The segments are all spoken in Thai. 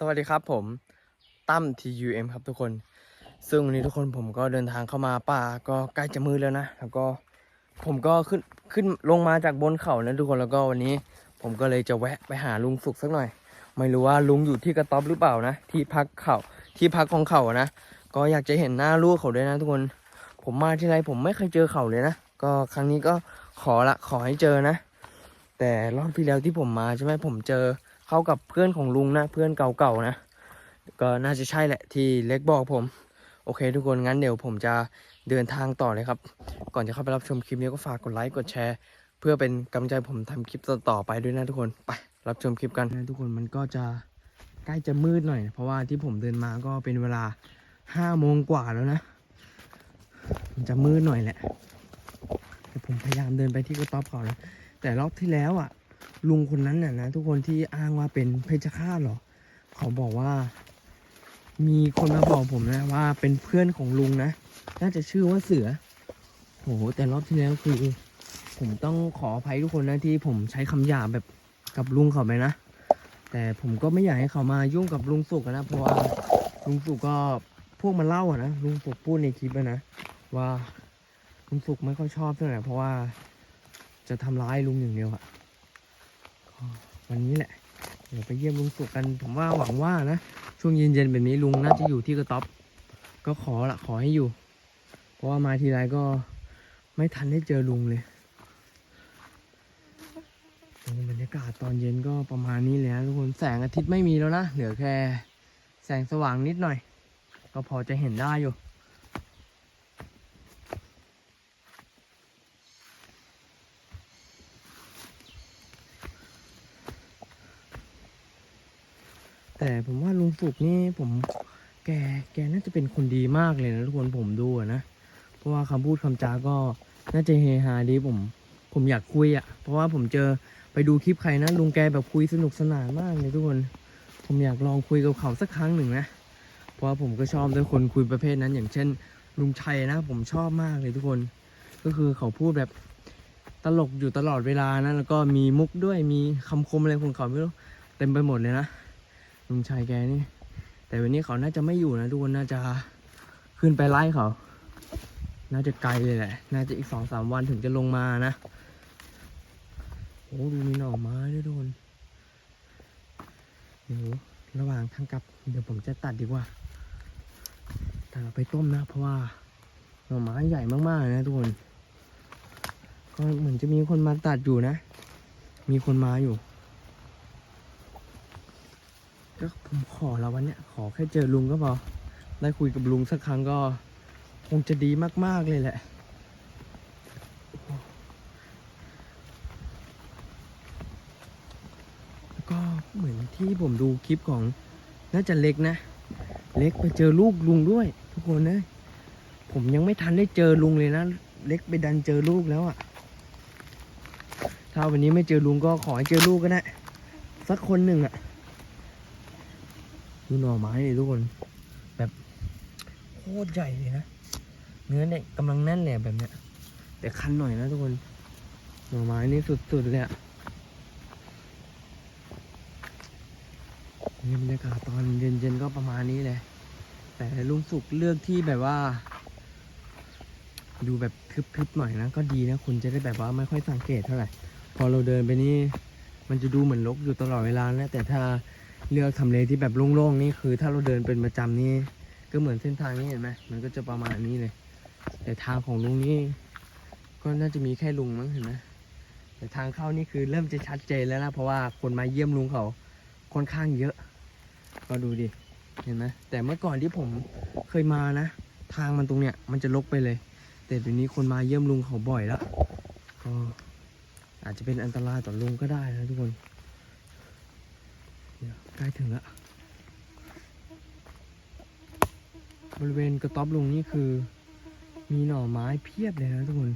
สวัสดีครับผมตั้ม TUM ครับทุกคน ซึ่งวันนี้ทุกคนผมก็เดินทางเข้ามาป่าก็ใกล้จะมืดแล้วนะ แล้วก็ผมก็ขึ้นขึ้นลงมาจากบนเขานะทุกคนแล้วก็วันนี้ ผมก็เลยจะแวะไปหาลุงสุกสักหน่อย ไม่รู้ว่าลุงอยู่ที่กระต๊อบหรือเปล่านะ ที่พักเขาที่พักของเขานะ ก็อยากจะเห็นหน้าลูกเขาด้วยนะทุกคน ผมมาที่ไรผมไม่เคยเจอเขาเลยนะ ก็ครั้งนี้ก็ขอละขอให้เจอนะ แต่รอบที่แล้วที่ผมมาใช่ไหมผมเจอ เข้ากับเพื่อนของลุงนะ เพื่อนเก่าๆนะ ก็น่าจะใช่แหละที่เล็กบอกผม โอเค ทุกคนงั้นเดี๋ยวผมจะเดินทางต่อเลยครับ ก่อนจะเข้าไปรับชมคลิปนี้ก็ฝากกดไลค์กดแชร์ เพื่อเป็นกำลังใจผมทำคลิปต่อๆไปด้วยนะทุกคนไปรับชมคลิปกันนะทุกคนมันก็จะใกล้จะมืดหน่อย เพราะว่าที่ผมเดินมาก็เป็นเวลาห้าโมงกว่าแล้วนะ มันจะมืดหน่อยแหละแต่ผมพยายามเดินไปที่กระต๊อบเขานะแต่รอบที่แล้วอะ ลุงคนนั้นน่ะนะทุกคนที่อ้างว่าเป็นเพชฌฆาตเหรอ เขาบอกว่า มีคนมาบอกผมนะว่าเป็นเพื่อนของลุงนะ น่าจะชื่อว่าเสือโหแต่รอบที่แล้วคือ ผมต้องขออภัยทุกคนนะที่ผมใช้คำหยาบแบบกับลุงเขาไปนะ แต่ผมก็ไม่อยากให้เขามายุ่งกับลุงสุกนะ เพราะว่าลุงสุกก็พวกมันเล่าอะนะลุงสุกพูดในคลิปนะว่าลุงสุกไม่ค่อยชอบเท่าไหร่เพราะว่าจะทำร้ายลุงอย่างเดียวอะ วันนี้แหละ เดี๋ยวไปเยี่ยมลุงสุกกัน ผมว่าหวังว่านะ ช่วงเย็นๆแบบนี้ลุงน่าจะอยู่ที่กระต๊อบ ก็ขอละขอให้อยู่ เพราะว่ามาทีไรก็ไม่ทันได้เจอลุงเลยบรรยากาศตอนเย็นก็ประมาณนี้เลยนะทุกคนแสงอาทิตย์ไม่มีแล้วนะ เหลือแค่แสงสว่างนิดหน่อย ก็พอจะเห็นได้อยู่ แต่ผมว่าลุงสุกนี่ผมแกแกน่าจะเป็นคนดีมากเลยนะทุกคนผมดูนะ เพราะว่าคำพูดคำจาก็น่าจะเฮฮาดีผม ผมอยากคุยอะ่ะ เพราะว่าผมเจอไปดูคลิปใครนะลุงแกแบบคุยสนุกสนานมากเลยทุกคน ผมอยากลองคุยกับเขาสักครั้งหนึ่งนะ เพราะว่าผมก็ชอบด้วยคนคุยประเภทนั้น อย่างเช่น ลุงชัยนะ ผมชอบมากเลยทุกคน ก็คือเขาพูดแบบตลกอยู่ตลอดเวลานะแล้วก็มีมุกด้วยมีคำคมอะไรของเขาไม่รู้เต็มไปหมดเลยนะ ลุงชัยแกนี่ แต่วันนี้เขาน่าจะไม่อยู่นะทุกคนน่าจะขึ้นไปไล่เขา น่าจะไกลเลยแหละ น่าจะอีกสองสามวันถึงจะลงมานะ โอ้ดูมีหน่อไม้ด้วยทุกคนเดี๋ยวระหว่างทางกลับ เดี๋ยวผมจะตัดดีกว่าตัดเอาไปต้มนะ เพราะว่าหน่อไม้ใหญ่มากๆนะทุกคน ก็เหมือนจะมีคนมาตัดอยู่นะ มีคนมาอยู่ ก็ผมขอแล้ววันเนี้ยขอแค่เจอลุงก็พอได้คุยกับลุงสักครั้งก็ คงจะดีมากๆเลยแหละแล้วก็เหมือนที่ผมดูคลิปของน่าจะเล็กนะ เล็กไปเจอลูกลุงด้วย ทุกคนนะผมยังไม่ทันได้เจอลุงเลยนะ เล็กไปดันเจอลูกแล้วอะ่ะ ถ้าวันนี้ไม่เจอลุงก็ขอให้เจอลูกก็ได้สักคนหนึ่งอะ ดูหน่อไม้เลยทุกคน แบบโคตรใหญ่เลยนะ เนื้อเนี่ยกำลังแน่นเลยแบบเนี้ย แต่คันหน่อยนะทุกคน หน่อไม้นี่สุดๆเลยอะนี่บรรยากาศตอนเย็นๆก็ประมาณนี้เลยแต่ลุงสุกเลือกที่แบบว่า ดูแบบทึบๆหน่อยนะก็ดีนะคุณจะได้แบบว่าไม่ค่อยสังเกตเท่าไหร่ พอเราเดินไปนี่ มันจะดูเหมือนรกอยู่ตลอดเวลานะแต่ถ้า เลือกทำเลที่แบบโล่งๆนี่คือ ถ้าเราเดินเป็นประจำนี่ก็เหมือนเส้นทางนี้เห็นไหมมันก็จะประมาณนี้เลย แต่ทางของลุงนี่ก็น่าจะมีแค่ลุงมั้งเห็นไหมแต่ทางเข้านี่คือเริ่มจะชัดเจนแล้วนะเพราะว่าคนมาเยี่ยมลุงเขาค่อนข้างเยอะ ก็ดูดิเห็นไหมแต่เมื่อก่อนที่ผมเคยมานะ ทางมันตรงเนี้ยมันจะลกไปเลย แต่เดี๋ยวนี้คนมาเยี่ยมลุงเขาบ่อยแล้วก็อาจจะเป็นอันตรายต่อลุงก็ได้นะทุกคน เดี๋ยวใกล้ถึงล้วบริเวณกระต๊อบลุงนี่คือ มีหน่อไม้เพียบเลยนะทุกคน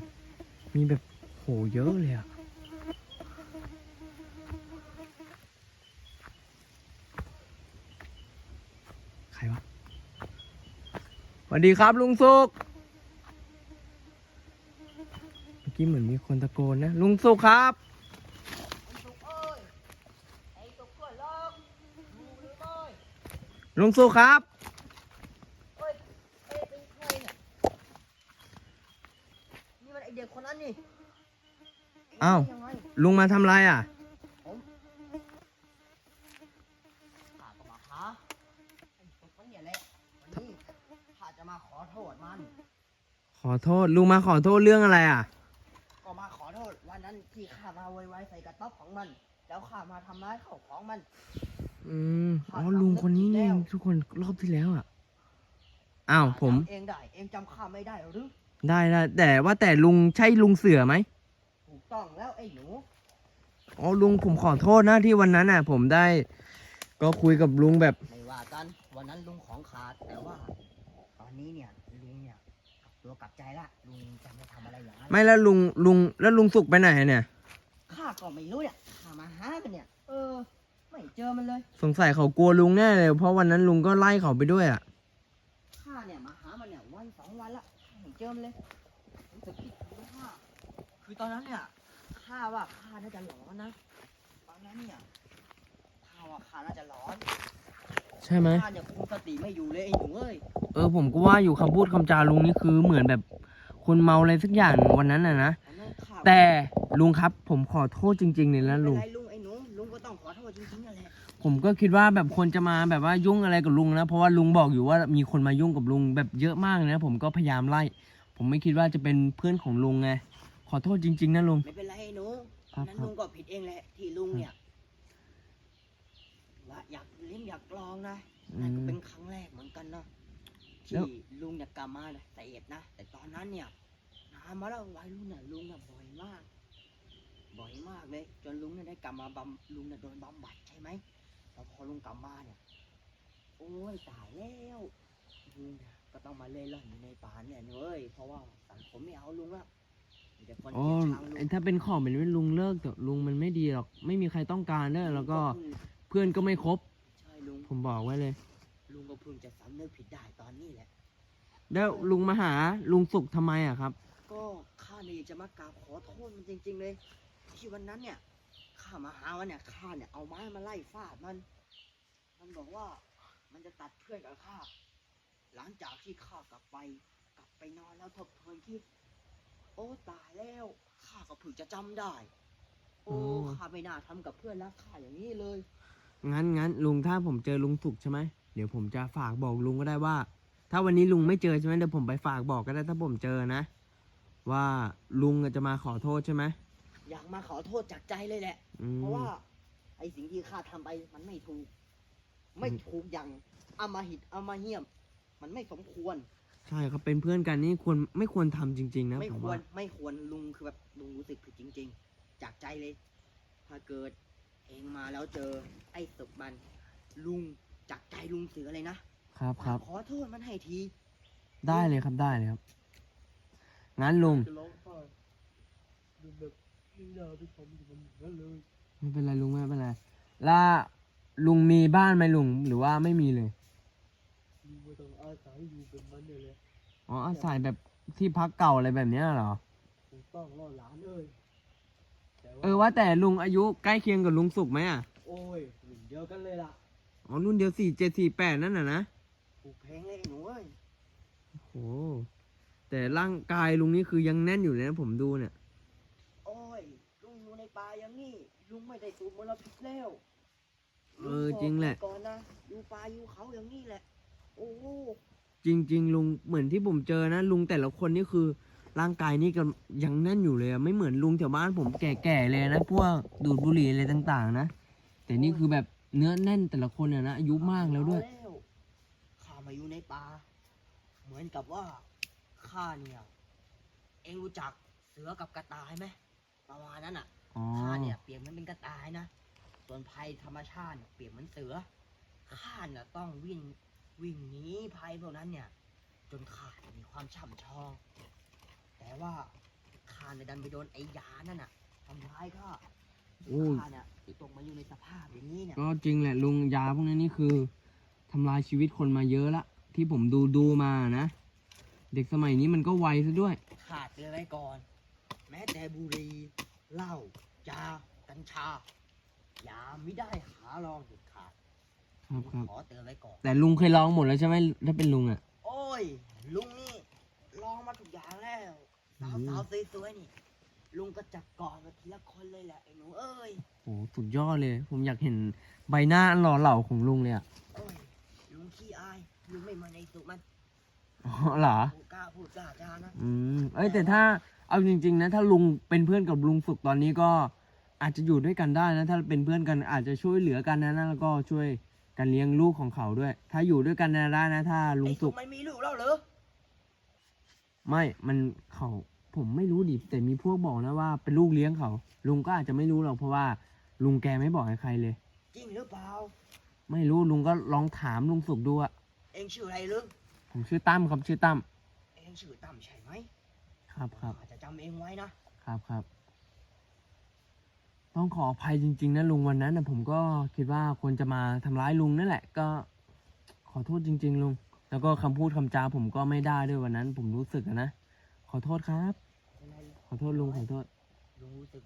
มีแบบโหเยอะเลยอะใครวะสวัสดีครับลุงสุกเมื่อกี้เหมือนมีคนตะโกนนะ ลุงสุกครับ สุกเอ้ยไอ้สุกก็ลอกดูหรือไม่ ลุงสุครับ เอ้ยเอ้ยเป็นใครเนี่ยนี่มันไอเด็กคนนั้นนี่อ้าว ยังไงลุงมาทำไรอะผมข้าก็มาหาไอ้ตุ๊กมันเนี่ยแหละวันนี้ข้าจะมาขอโทษมัน ขอโทษ ลุงมาขอโทษเรื่องอะไรอะ ก็มาขอโทษวันนั้นที่ข้ามาโวยวายใส่กระต๊อบของมัน แล้วข้ามาทำร้ายข้าวของมัน อืมอ๋อลุงคนนี้นี่เองทุกคนรอบที่แล้วอะอ้าวผม จำเองได้ เองจำข้าไม่ได้หรือ ได้ได้แต่ว่าแต่ลุงใช่ลุงเสือไหมถูกต้องแล้วไอ้หนู อ๋อลุงผมขอโทษนะที่วันนั้นน่ะ ผมได้ ก็คุยกับลุงแบบไม่ว่ากัน วันนั้นลุงของขาดแต่ว่า ตอนนี้เนี่ยลุงเนี่ยกลับตัวกลับใจละลุงจะไม่ทำอะไรอย่างนั้นไม่แล้วลุงลุงแล้วลุงสุกไปไหนเนี่ย ข้าก็ไม่รู้เนี่ยข้ามาหากันเนี่ย เออ ไม่เจอมันเลยสงสัยเขากลัวลุงแน่เลย เพราะวันนั้นลุงก็ไล่เขาไปด้วยอะ ข้าเนี่ยมาหามันเนี่ยวันสองวันละไม่เจอมันเลยรู้สึกผิดกับข้าคือตอนนั้นเนี่ยข้าว่าข้าน่าจะหลอนนะตอนนั้นเนี่ยข้าว่าข้าน่าจะหลอนใช่ไหมข้าเนี่ยคุมสติไม่อยู่เลยไอ้หนูเอ้ยเออผมก็ว่าอยู่คำพูดคำจาลุงนี่คือเหมือนแบบคนเมาอะไรสักอย่างวันนั้นน่ะนะ ตอนนั้นข้าแต่ลุงครับผมขอโทษจริงๆเลยนะไม่ลุเป็นงไรลุงไอ้หนูลุง ผมก็คิดว่าแบบคนจะมาแบบว่ายุ่งอะไรกับลุงนะ เพราะว่าลุงบอกอยู่ว่ามีคนมายุ่งกับลุงแบบเยอะมากเลยนะ ผมก็พยายามไล่ ผมไม่คิดว่าจะเป็นเพื่อนของลุงไง ขอโทษจริง ๆนะลุง ไม่เป็นไรไอ้หนูครับนั้นครับลุงก็ผิดเองแหละที่ลุงเนี่ยว่าอยากลิ้มอยากลองนะอืนั่นก็มเป็นครั้งแรกเหมือนกันนะแล้ที่ว ลุงเนี่ยกลับมาเนี่ยเสพนะ แต่ตอนนั้นเนี่ยนานมาแล้ววัยรุ่นเนี่ยลุงเนี่ยบ่อยมาก บ่อยมากเลย จนลุงเนี่ยได้กลับมาบำลุงเนี่ยโดนบำบัดใช่ไหม แล้วพอลุงกลับมาเนี่ย โอ้ยตายแล้วลุงเนี่ยก็ต้องมาเล่ร่อนอยู่ในป่าเนี่ยเว้ยเพราะว่าสังคมไม่เอาลุงละมีแต่คนอ๋อเกลียดชังลุงถ้าเป็นของเป็นลุงเลิกเถอะลุงมันไม่ดีหรอก ไม่มีใครต้องการเนอะแล้วก็เพิ่งเพื่อนก็ไม่ครบ ใช่ลุงผมบอกไว้เลย ลุงก็เพิ่งจะสำนึกผิดได้ตอนนี้แหละ แล้วลุงมาหาลุงสุกทำไมอะครับ ก็ข้าเนี่ยอยากจะมากราบขอโทษมันจริง ๆ เลย ที่วันนั้นเนี่ยข้ามาหาวันเนี่ยข้าเนี่ยเอาไม้มาไล่ฟาดมัน มันบอกว่ามันจะตัดเพื่อนกับข้าหลังจากที่ข้ากลับไป กลับไปนอนแล้วทบทวนคิด โอ้ตายแล้วข้าก็เพิ่งจะจำได้ โอ้โอ้ ข้าไม่น่าทำกับเพื่อนรักข้าอย่างนี้เลย งั้นงั้นลุงถ้าผมเจอลุงสุกใช่ไหมเดี๋ยวผมจะฝากบอกลุงก็ได้ว่า ถ้าวันนี้ลุงไม่เจอใช่ไหมเดี๋ยวผมไปฝากบอกก็ได้ถ้าผมเจอนะ ว่าลุงจะมาขอโทษใช่ไหม อยากมาขอโทษจากใจเลยแหละ อืม เพราะว่า ไอ้สิ่งที่ข้าทำไปมันไม่ถูก ไม่ถูกอย่างอำมหิตอำมเหียม มันไม่สมควร ใช่ครับเป็นเพื่อนกันนี่ควรไม่ควรทำจริง ๆ นะไม่ผมควรว่าไม่ควรลุงคือแบบลุงรู้สึกผิดจริง ๆ จากใจเลย ถ้าเกิดเองมาแล้วเจอ ไอ้ตึกมัน ลุงจากใจลุงเสือเลยนะครับครับ ขอโทษมันให้ทีได้เลยครับได้เลยครับงั้นลุง จะร้องไห้ดูแบบ ไม่น่าไปทำกับมันอย่างนั้นเลยไม่เป็นไรลุงไม่เป็นไรแล้วลุงมีบ้านไหมลุงหรือว่าไม่มีเลยลุงก็ต้องอาศัยอยู่เป็นมันเนี่ยแหละอ๋ออาศัยแบบที่พักเก่าอะไรแบบเนี้ยเหรอถูกต้องล่อหลานเอ้ยแต่เออว่าแต่ลุงอายุใกล้เคียงกับลุงสุกไหมอะโอ้ยรุ่นเดียวกันเลยล่ะอ๋อรุ่นเดียวสี่เจ็ดสี่แปดนั่นน่ะนะถูกแพงเลยไอ้หนูเอ้ยโอ้แต่ร่างกายลุงนี่คือยังแน่นอยู่เลยนะผมดูเนี่ย โอ้ยลุงอยู่ในป่าอย่างนี้ลุงไม่ได้สูบมลพิษแล้วเออจริงแหละ ก่อนนะอยู่ป่าอยู่เขาอย่างนี้แหละ โอ้โหจริง ๆ ลุงเหมือนที่ผมเจอนะ ลุงแต่ละคนนี่คือร่างกายนี่ก็ยังแน่นอยู่เลยอะไม่เหมือนลุงแถวบ้านผมแก่ๆเลยนะพวกดูดบุหรี่อะไรต่าง ๆ นะแต่นี่คือแบบเนื้อแน่นแต่ละคนอะนะอายุมากแล้วด้วยเอาข้ามาอยู่ในป่าเหมือนกับว่าข้าเนี่ย เองรู้จักเสือกับกระต่ายไหมประมาณนั้นอะ อ๋อข้าเนี่ยเปรียบมันเป็นกระต่ายนะ ส่วนภัยธรรมชาติเนี่ยเปรียบเหมือนเสือ ข้าเนี่ยต้องวิ่งวิ่งหนีภัยพวกนั้นเนี่ย จนข้าเนี่ยมีความช่ำชอง แต่ว่าข้าเนี่ยดันไปโดนไอ้ยานั่นน่ะทำร้ายข้าจนข้าเนี่ยตกมาอยู่ในสภาพอย่างนี้เนี่ย ก็จริงแหละลุงยาพวกนี้นี่คือทำลายชีวิตคนมาเยอะละ ที่ผมดูดูมานะ เด็กสมัยนี้มันก็ไวซะด้วย ขาดเลยไว้ก่อน แม้แต่บุหรี่ เหล้ายากัญชา ยาไม่ได้หาลองเด็ดขาดคครับครับ ขอเตือนไว้ก่อน แต่ลุงเคยลองหมดแล้วใช่ไหมถ้าเป็นลุงอะ โอ้ย ลุงนี่ลองมาทุกอย่างแล้วสาวอืม สาวสวยๆนี่ ลุงก็จับกอดมาทีละคนเลยแหละไอ้หนูเอ้ยโอ้สุดยอดเลย ผมอยากเห็นใบหน้าหล่อเหลาของลุงเลยอะโอ้ยลุงขี้อายลุงไม่เหมือนไอ้สุมันอ๋อเหรอพูดกล้าพูดกล้าจานะ อืม เอ้ยแต่ถ้า เอาจริง ๆ นะ ถ้าลุงเป็นเพื่อนกับลุงฝึกตอนนี้ก็อาจจะอยู่ด้วยกันได้นะ ถ้าเป็นเพื่อนกันอาจจะช่วยเหลือกันนะนะแล้วก็ช่วยกันเลี้ยงลูกของเขาด้วย ถ้าอยู่ด้วยกันได้นะ ถ้าลุงไอ้สุสุกมันมีลูกแล้วเหรอไม่มันเขาผมไม่รู้ดิแต่มีพวกบอกนะว่าเป็นลูกเลี้ยงเขา ลุงก็อาจจะไม่รู้หรอกเพราะว่าลุงแกไม่บอกให้ใครเลย จริงหรือเปล่า ไม่รู้ลุงก็ลองถามลุงสุกดูอะเองชื่ออะไรลึกผมชื่อตั้มครับชื่อตั้มเองชื่อตั้มใช่ไหม ครับครับอาจจะจำเองไว้นะครับครับ ต้องขออภัยจริง ๆ นะลุงวันนั้นนะผมก็คิดว่าควรจะมาทำร้ายลุงนั่นแหละ ก็ขอโทษจริง ๆ ลุง แล้วก็คำพูดคำจาผมก็ไม่ได้ด้วยวันนั้น ผมรู้สึกอะนะ ขอโทษครับเป็นไรเลยขอโทษลุงขอโทษ ลุงรู้สึก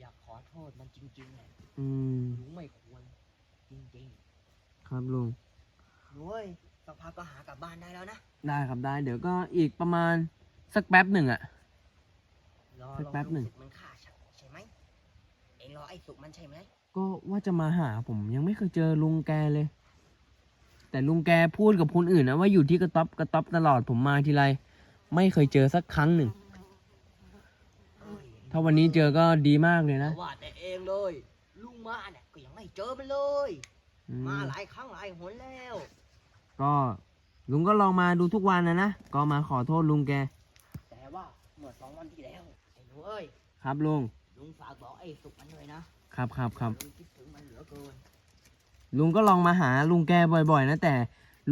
อยากขอโทษมันจริงๆเลยอืมลุงไม่ควรจริงครับลุงๆนุ้ย สักพักก็หากลับบ้านได้แล้วนะได้ครับได้ เดี๋ยวก็อีกประมาณสักแป๊บหนึ่งอะ รอสักรอแป๊บหนึ่งลุสุกมันฆ่าฉันใช่ไหมเองรอไอ้สุกมันใช่ไหมก็ว่าจะมาหาผมยังไม่เคยเจอลุงแกเลย แต่ลุงแกพูดกับคนอื่นนะว่าอยู่ที่กระต๊อบกระต๊อบตลอดผมมาทีไรไม่เคยเจอสักครั้งหนึ่ง เอ้ยถ้าวันนี้เจอก็ดีมากเลยนะแต่ว่าแต่เองเลยลุงมาเนี่ยก็ยังไม่เจอมันเลย อืม มาหลายครั้งหลายหนแล้ว ก็ลุงก็ลองมาดูทุกวันนะนะ ก็มาขอโทษลุงแก แต่ว่าเมื่อสองวันที่แล้วไอ้หนูเอ้ย ครับลุง ลุงฝากบอกไอ้สุกมันเลยนะครับครับครับลุงคิดถึงมันเหลือเกิน ลุงก็ลองมาหาลุงแกบ่อย ๆ นะ แต่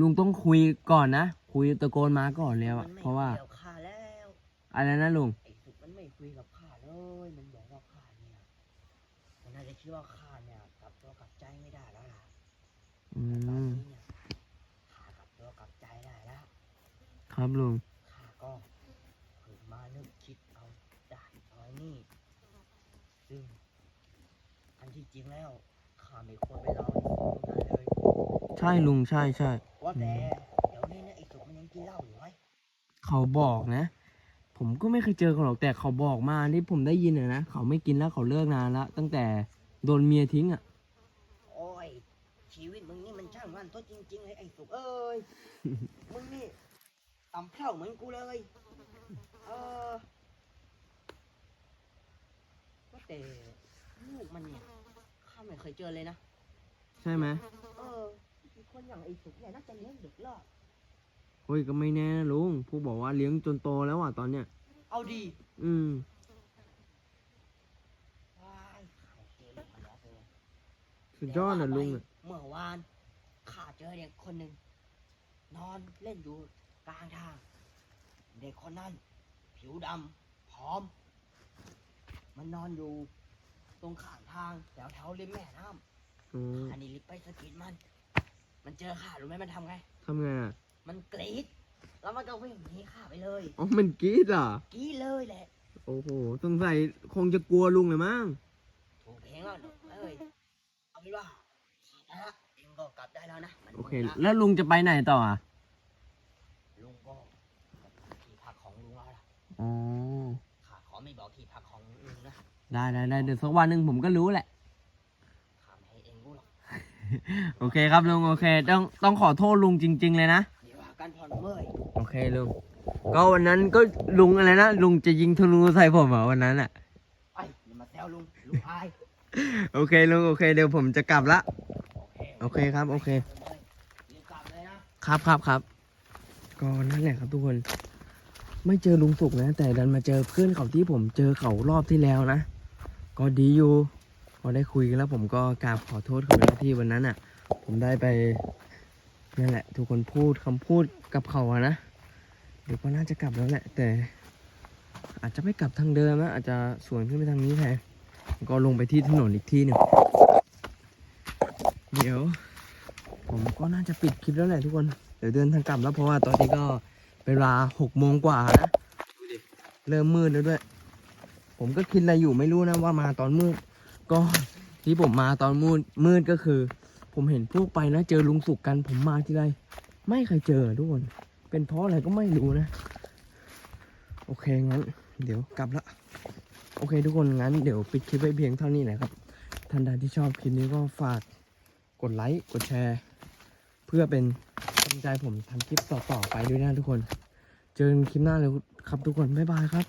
ลุงต้องคุยก่อนนะ คุยตะโกนมาก่อนแล้วมัอะไม่เพราะว่าเกี่ยวข้าแล้ว อะไรนะลุง ไอ้สุกมันไม่คุยกับข้าเลย มันบอกว่าข้าเนี่ย มันน่าจะคิดว่าข้าเนี่ยกลับตัวกลับใจไม่ได้แล้วล่ะอืแต่ตอนม นี้เนี่ยข้ากลับตัวกลับใจได้แล้ว ครับลุงข้าก็เกิดมานึกคิดเอาได้เอานี่ ซึ่ง อันที่จริงแล้วข้าไม่ควรไปรอไอ้สุกนั้นเลยใช่ลุงใช่ใช่ว่าแต่เดี๋ยวนี้เนี่ยไอ้สุกมันยังกินเหล้าอยู่ไหมเขาบอกนะ ผมก็ไม่เคยเจอเขาหรอกแต่เขาบอกมาที่ผมได้ยินอะนะเขาไม่กินแล้วเขาเลิกนานละตั้งแต่โดนเมียทิ้งอะโอ้ยชีวิตมึงนี่มันช่างวันทดจริงๆเลยไอ้สุกเอ้ยมึงนี่ ต่ำเท่าเหมือนกูเลย เออว่าแต่ลูกมันเนี่ยข้าไม่เคยเจอเลยนะ ใช่ไหมเออมีคนอย่างไอ้สุกเนี่ยน่าจะเลี้ยงเด็กรอดโอ้ยก็ไม่แน่นะลุงผู้บอกว่าเลี้ยงจนโตแล้วอะตอนเนี้ย เอาดีอืม ว้ายขายเจอลูกมันแล้วเลยสุดยอดนะลุงอะเมื่อวานข้าเจอเด็กคนหนึ่งนอนเล่นอยู่ กลางทาง เด็กคนนั้น ผิวดำผอม มันนอนอยู่ ตรงข้างทางแถวแถวริมแม่น้โอ้ำอันนี้รีบไปสะกิดมัน มันเจอข้ารู้ไหมมันทำไง ทำไงอะมันกรีดแล้วมันก็วิ่งหนีข้าไปเลยอ๋อมันกรีดเหรอะ กรีดเลยแหละ โอ้โหสงสัยคงจะกลัวลุงเลยมั้ง ถูกเพลงแล้วหนูเอ้ยเอาเป็นว่าข้าไปละเองก็กลับได้แล้วนะมันโอเคมืดละแล้วลุงจะไปไหนต่ออะ ลุงก็ที่พักของลุงแล้วล่ะ อ๋อ ข้าขอไม่บอกที่พักของลุงนะได้ได้ได้เดี๋ยวสักวันหนึ่งผมก็รู้แหละ ข้าไม่ให้เองรู้หรอกโอเคครับลุงโอเค ต้องต้องขอโทษลุงจริง ๆ เลยนะ เดี๋ยวว่ากันพอหนุ่มเอ้ยโอเคลุง ก็วันนั้นก็ลุงอะไรนะ ลุงจะยิงธนูใส่ผมเหรอวันนั้นอะ ไอ้อย่ามาแซวลุงลุงอายโอเคลุงโอเคเดี๋ยวผมจะกลับละ โอเคโอเคครับโอเครีบกลับเลยนะครับครับครับก็นั่นแหละครับทุกคน ไม่เจอลุงสุกนะ แต่ดันมาเจอเพื่อนเขาที่ผมเจอเขารอบที่แล้วนะ ก็ดีอยู่พอได้คุยกันแล้วผมก็กราบขอโทษเขาไปแล้วที่วันนั้นอะ ผมได้ไปนั่นแหละ ทุกคนพูดคำพูดกับเขาอะนะเดี๋ยวก็น่าจะกลับแล้วแหละ แต่ อาจจะไม่กลับทางเดิมนะอาจจะสวนขึ้นไปทางนี้แทนก็ลงไปที่ถนนอีกที่หนึ่งเดี๋ยว ผมก็น่าจะปิดคลิปแล้วแหละทุกคน เดี๋ยวเดินทางกลับแล้วเพราะว่าตอนนี้ก็ เวลาหกโมงกว่านะเริ่มมืดแล้วด้วย ผมก็คิดอะไรอยู่ไม่รู้นะว่ามาตอนมืด ก็ที่ผมมาตอนมืดมืดก็คือ ผมเห็นพวกไปนะเจอลุงสุกกัน ผมมาที่ไรไม่เคยเจอทุกคนเป็นเพราะอะไรก็ไม่รู้นะ โอเคงั้น เดี๋ยวกลับละโอเคทุกคนงั้นเดี๋ยวปิดคลิปไว้เพียงเท่านี้นะครับท่านใดที่ชอบคลิปนี้ก็ฝากกดไลค์กดแชร์ เพื่อเป็นกำลังใจผมทำคลิปต่อๆไปด้วยนะทุกคน เจอกันคลิปหน้าเลยครับทุกคน บ๊ายบายครับ